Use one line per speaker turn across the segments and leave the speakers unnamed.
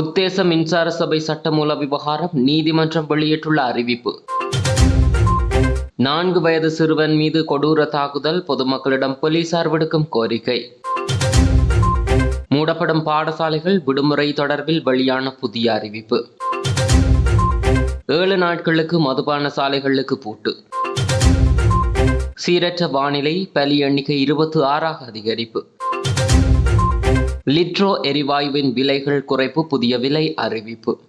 உத்தேச மின்சார சபை சட்டமூல விவகாரம் நீதிமன்றம் வெளியிட்டுள்ள அறிவிப்பு. நான்கு வயது சிறுவன் மீது கொடூர தாக்குதல் பொதுமக்களிடம் போலீசார் விடுக்கும் கோரிக்கை. மூடப்படும் பாடசாலைகள் விடுமுறை தொடர்பில் வெளியான புதிய அறிவிப்பு. ஏழு நாட்களுக்கு மதுபான சாலைகளுக்கு பூட்டு. சீரற்ற வானிலை பலி எண்ணிக்கை இருபத்தி ஆறாக அதிகரிப்பு. லிட்ரோ எரிவாயுவின் விலைகள் குறைப்பு புதிய விலை அறிவிப்பு.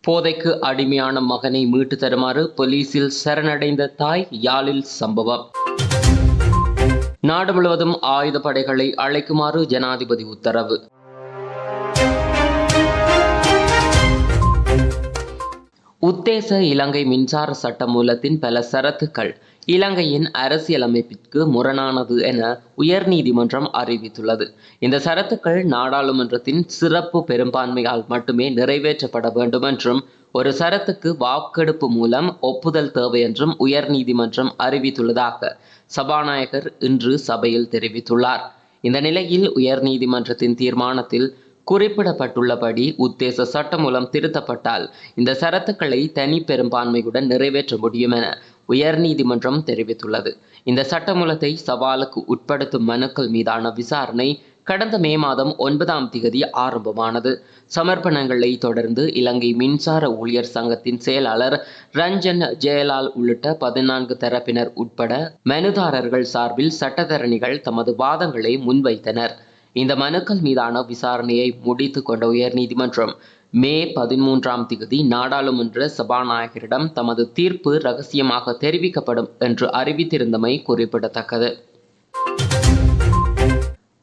போதைக்கு அடிமையான மகனை மீட்டு தருமாறு போலீசில் சரணடைந்த தாய் யாழில் சம்பவம். நாடு முழுவதும் ஆயுத படைகளை அழைக்குமாறு ஜனாதிபதி உத்தரவு. உத்தேச இலங்கை மின்சார சட்ட மூலத்தின் பல சரத்துக்கள். இலங்கையின் அரசியலமைப்பிற்கு முரணானது என உயர்நீதிமன்றம் அறிவித்துள்ளது. இந்த சரத்துக்கள் நாடாளுமன்றத்தின் சிறப்பு பெரும்பான்மையால் மட்டுமே நிறைவேற்றப்பட வேண்டும் என்றும் ஒரு சரத்துக்கு வாக்கெடுப்பு மூலம் ஒப்புதல் தேவை என்றும் உயர்நீதிமன்றம் அறிவித்துள்ளதாக சபாநாயகர் இன்று சபையில் தெரிவித்துள்ளார். இந்த நிலையில் உயர்நீதிமன்றத்தின் தீர்மானத்தில் குறிப்பிடப்பட்டுள்ளபடி உத்தேச சட்டம் மூலம் திருத்தப்பட்டால் இந்த சரத்துக்களை தனி பெரும்பான்மையுடன் நிறைவேற்ற முடியும் என உயர்நீதிமன்றம் தெரிவித்துள்ளது. இந்த சட்டமூலத்தை சவாலுக்கு உட்படுத்தும் மனுக்கள் மீதான விசாரணை கடந்த மே மாதம் ஒன்பதாம் திகதி ஆரம்பமானது. சமர்ப்பணங்களை தொடர்ந்து இலங்கை மின்சார ஊழியர் சங்கத்தின் செயலாளர் ரஞ்சன் ஜெயலால் உள்ளிட்ட பதினான்கு தரப்பினர் உட்பட மனுதாரர்கள் சார்பில் சட்டத்தரணிகள் தமது வாதங்களை முன்வைத்தனர். இந்த மனுக்கள் மீதான விசாரணையை முடித்து கொண்ட உயர்நீதிமன்றம் மே பதிமூன்றாம் திகதி நாடாளுமன்ற சபாநாயகரிடம் தமது தீர்ப்பு ரகசியமாக தெரிவிக்கப்படும் என்று அறிவித்திருந்தமை குறிப்பிடத்தக்கது.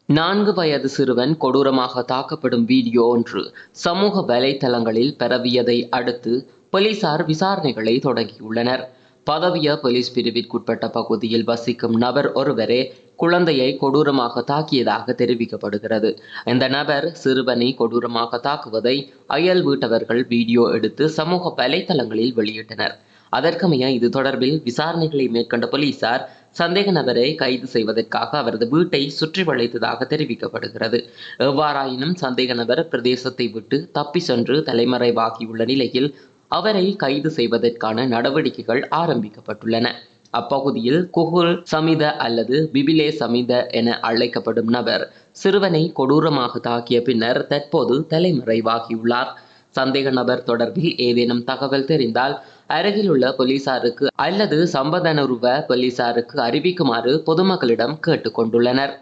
நான்கு வயது சிறுவன் கொடூரமாக தாக்கப்படும் வீடியோ ஒன்று சமூக வலைத்தளங்களில் பரவியதை அடுத்து போலீசார் விசாரணைகளை தொடங்கியுள்ளனர். பதவிய போலீஸ் பிரிவிற்குட்பட்ட பகுதியில் வசிக்கும் நபர் ஒருவரே குழந்தையை கொடூரமாக தாக்கியதாக தெரிவிக்கப்படுகிறது. இந்த நபர் சிறுவனை கொடூரமாக தாக்குவதை அயல் வீட்டவர்கள் வீடியோ எடுத்து சமூக வலைதளங்களில் வெளியிட்டனர். அதற்கமைய இது தொடர்பில் விசாரணைகளை மேற்கொண்ட போலீசார் சந்தேக நபரை கைது செய்வதற்காக அவரது வீட்டை சுற்றி வளைத்ததாக தெரிவிக்கப்படுகிறது. எவ்வாறாயினும் சந்தேக நபர் பிரதேசத்தை விட்டு தப்பி சென்று தலைமறைவாகியுள்ள நிலையில் அவரை கைது செய்வதற்கான நடவடிக்கைகள் ஆரம்பிக்கப்பட்டுள்ளன. அப்பகுதியில் குகுல் சமித அல்லது பிபிலே சமித என அழைக்கப்படும் நபர் சிறுவனை கொடூரமாக தாக்கிய பின்னர் தற்போது தலைமறைவாகியுள்ளார். சந்தேக நபர் தொடர்பில் ஏதேனும் தகவல் தெரிந்தால் அருகிலுள்ள போலீசாருக்கு அல்லது சம்பதனுருவ போலீசாருக்கு அறிவிக்குமாறு பொதுமக்களிடம் கேட்டுக்கொண்டுள்ளனர்.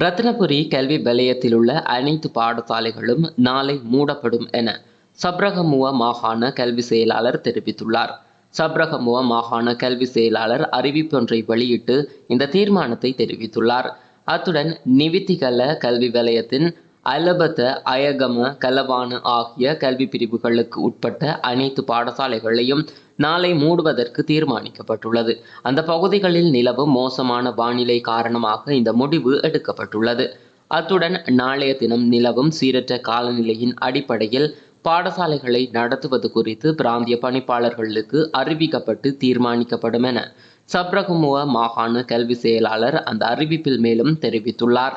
ரத்னபுரி கல்வி வலயத்தில் உள்ள அனைத்து பாடசாலைகளும் நாளை மூடப்படும் என சப்ரகமுவ மாகாண கல்வி செயலாளர் தெரிவித்துள்ளார். சப்ரகமுவ மாகாண கல்வி செயலாளர் அறிவிப்பொன்றை வெளியிட்டு இந்த தீர்மானத்தை தெரிவித்துள்ளார். அத்துடன் நிவித்திகல கல்வி வலயத்தின் அலபத்த அயகம கலவான ஆகிய கல்வி பிரிவுகளுக்கு உட்பட்ட அனைத்து பாடசாலைகளையும் நாளை மூடுவதற்கு தீர்மானிக்கப்பட்டுள்ளது. அந்த பகுதிகளில் நிலவும் மோசமான வானிலை காரணமாக இந்த முடிவு எடுக்கப்பட்டுள்ளது. அத்துடன் நாளைய தினம் நிலவும் சீரற்ற காலநிலையின் அடிப்படையில் பாடசாலைகளை நடத்துவது குறித்து பிராந்திய பணிப்பாளர்களுக்கு அறிவிக்கப்பட்டு தீர்மானிக்கப்படும் என சப்ரகுமுவ மாகாண கல்வி செயலாளர் அந்த அறிவிப்பில் மேலும் தெரிவித்துள்ளார்.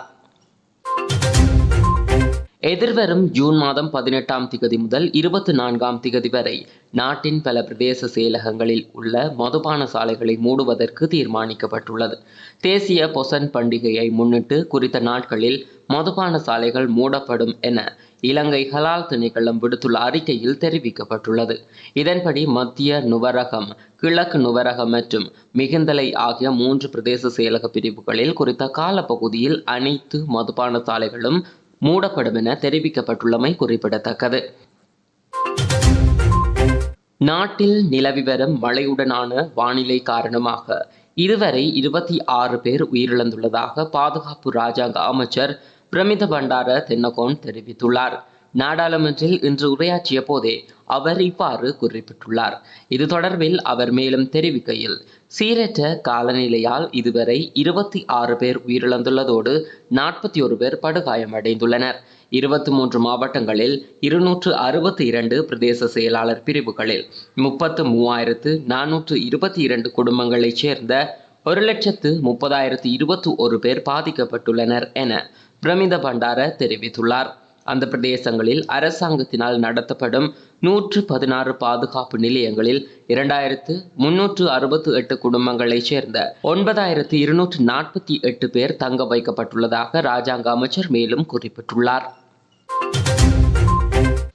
எதிர்வரும் ஜூன் மாதம் பதினெட்டாம் திகதி முதல் இருபத்தி நான்காம் திகதி வரை நாட்டின் பல பிரதேச செயலகங்களில் உள்ள மதுபான சாலைகளை மூடுவதற்கு தீர்மானிக்கப்பட்டுள்ளது. தேசிய பொசன் பண்டிகையை முன்னிட்டு குறித்த நாட்களில் மதுபான சாலைகள் மூடப்படும் என இலங்கை ஹலால் திணைக்களம் விடுத்துள்ள அறிக்கையில் தெரிவிக்கப்பட்டுள்ளது. இதன்படி மத்திய நுவரகம் கிழக்கு நுவரகம் மற்றும் மிகுந்தலை ஆகிய மூன்று பிரதேச செயலக பிரிவுகளில் குறித்த காலப்பகுதியில் அனைத்து மதுபான சாலைகளும் மூடப்படும் என தெரிவிக்கப்பட்டுள்ளமை குறிப்பிடத்தக்கது. நாட்டில் நிலவி வரும் மழையுடனான வானிலை காரணமாக இதுவரை இருபத்தி ஆறு பேர் உயிரிழந்துள்ளதாக பாதுகாப்பு ராஜாங்க அமைச்சர் பிரமித பண்டார தென்னகோன் தெரிவித்துள்ளார். நாடாளுமன்றில் இன்று உரையாற்றிய போதே அவர் இவ்வாறு குறிப்பிட்டுள்ளார். இது தொடர்பில் அவர் மேலும் தெரிவிக்கையில் சீரற்ற காலநிலையால் இதுவரை இருபத்தி ஆறு பேர் உயிரிழந்துள்ளதோடு நாற்பத்தி ஒரு பேர் படுகாயமடைந்துள்ளனர். இருபத்தி மூன்று மாவட்டங்களில் இருநூற்று அறுபத்தி இரண்டு பிரதேச செயலாளர் பிரிவுகளில் முப்பத்து மூவாயிரத்து நானூற்று இருபத்தி இரண்டு குடும்பங்களைச் சேர்ந்த ஒரு லட்சத்து முப்பதாயிரத்து இருபத்தி ஒரு பேர் பாதிக்கப்பட்டுள்ளனர் என பிரமித பண்டார தெரிவித்துள்ளார். அந்த பிரதேசங்களில் அரசாங்கத்தினால் நடத்தப்படும் நூற்று பதினாறு பாதுகாப்பு நிலையங்களில் இரண்டாயிரத்து முன்னூற்று அறுபத்து எட்டு குடும்பங்களைச் சேர்ந்த ஒன்பதாயிரத்து இருநூற்று நாற்பத்தி எட்டு பேர் தங்க வைக்கப்பட்டுள்ளதாக ராஜாங்க அமைச்சர் மேலும் குறிப்பிட்டுள்ளார்.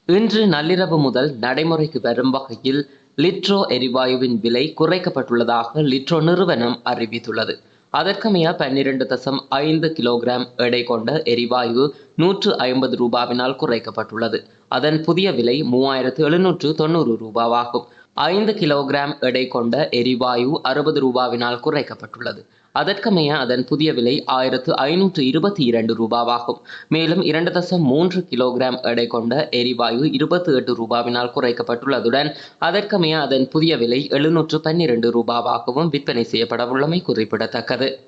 இன்று நள்ளிரவு முதல் நடைமுறைக்கு வரும் வகையில் லிட்ரோ எரிவாயுவின் விலை குறைக்கப்பட்டுள்ளதாக லிட்ரோ நிறுவனம் அறிவித்துள்ளது. அதற்கமைய பன்னிரண்டு தசம் ஐந்து கிலோகிராம் எடை கொண்ட எரிவாயு நூற்று ஐம்பது ரூபாவினால் குறைக்கப்பட்டுள்ளது. அதன் புதிய விலை மூவாயிரத்து எழுநூற்று தொண்ணூறு ரூபாவாகும். ஐந்து கிலோகிராம் எடை கொண்ட எரிவாயு அறுபது ரூபாவினால் குறைக்கப்பட்டுள்ளது. அதற்கமைய அதன் புதிய விலை ஆயிரத்து ஐநூற்று இருபத்தி இரண்டு ரூபாவாகும். மேலும் இரண்டு தசம் மூன்று கிலோகிராம் எடை கொண்ட எரிவாயு இருபத்தி எட்டு ரூபாவினால் குறைக்கப்பட்டுள்ளதுடன் அதற்கமைய அதன் புதிய விலை எழுநூற்று பன்னிரண்டு ரூபாவாகவும் விற்பனை செய்யப்படவுள்ளமை குறிப்பிடத்தக்கது.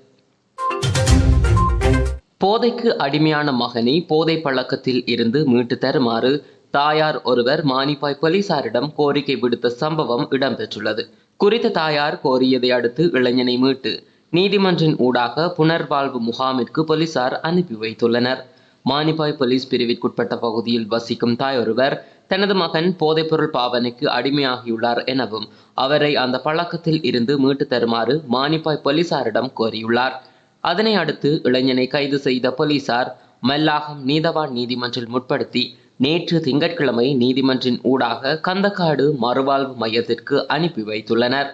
போதைக்கு அடிமையான மகனை போதை பழக்கத்தில் இருந்து மீட்டு தருமாறு தாயார் ஒருவர் மானிப்பாய் போலீசாரிடம் கோரிக்கை விடுத்த சம்பவம் இடம்பெற்றுள்ளது. குறித்த தாயார் கோரியதை அடுத்து இளைஞனை மீட்டு நீதிமன்றின் ஊடாக புனர்வாழ்வு முகாமிற்கு போலீசார் அனுப்பி வைத்துள்ளனர். மானிப்பாய் போலீஸ் பிரிவிற்குட்பட்ட பகுதியில் வசிக்கும் தாயொருவர் தனது மகன் போதைப்பொருள் பாவனைக்கு அடிமையாகியுள்ளார் எனவும் அவரை அந்த பழக்கத்தில் இருந்து மீட்டு தருமாறு மானிப்பாய் போலீசாரிடம் கோரியுள்ளார். அதனை அடுத்து இளைஞனை கைது செய்த போலீசார் மல்லாகம் நீதவான் நீதிமன்றில் முற்படுத்தி நேற்று திங்கட்கிழமை நீதிமன்றின் ஊடாக கந்தக்காடு மறுவாழ்வு மையத்திற்கு அனுப்பி வைத்துள்ளனர்.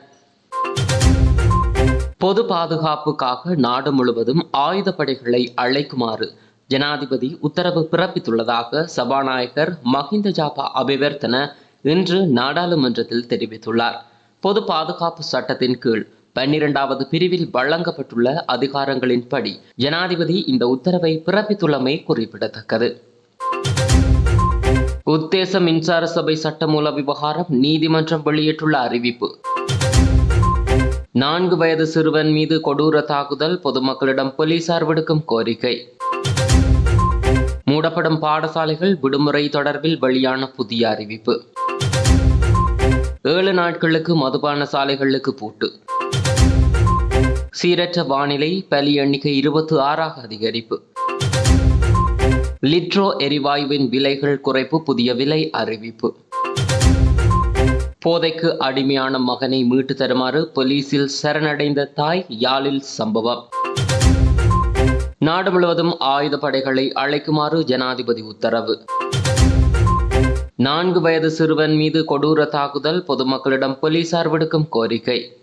பொது பாதுகாப்புக்காக நாடு முழுவதும் ஆயுதப்படைகளை அழைக்குமாறு ஜனாதிபதி உத்தரவு பிறப்பித்துள்ளதாக சபாநாயகர் மஹிந்த ஜாபா அபிவர்த்தன இன்று நாடாளுமன்றத்தில் தெரிவித்துள்ளார். பொது பாதுகாப்பு சட்டத்தின் கீழ் பன்னிரண்டாவது பிரிவில் வழங்கப்பட்டுள்ள அதிகாரங்களின்படி ஜனாதிபதி இந்த உத்தரவை பிறப்பித்துள்ளமை குறிப்பிடத்தக்கது. உத்தேச மின்சார சபை சட்டமூல விவகாரம் நீதிமன்றம் வெளியிட்டுள்ள அறிவிப்பு. நான்கு வயது சிறுவன் மீது கொடூர தாக்குதல் பொதுமக்களிடம் போலீசார் விடுக்கும் கோரிக்கை. மூடப்படும் பாடசாலைகள் விடுமுறை தொடர்பில் வெளியான புதிய அறிவிப்பு. ஏழு நாட்களுக்கு மதுபான சாலைகளுக்கு பூட்டு. சீரற்ற வானிலை பலி எண்ணிக்கை இருபத்தி ஆறாக அதிகரிப்பு. லிட்ரோ எரிவாயுவின் விலைகள் குறைப்பு புதிய விலை அறிவிப்பு. போதைக்கு அடிமையான மகனை மீட்டு தருமாறு போலீசில் சரணடைந்த தாய் யாழில் சம்பவம். நாடு முழுவதும் ஆயுத படைகளை அழைக்குமாறு ஜனாதிபதி உத்தரவு. நான்கு வயது சிறுவன் மீது கொடூர தாக்குதல் பொதுமக்களிடம் போலீசார் விடுக்கும் கோரிக்கை.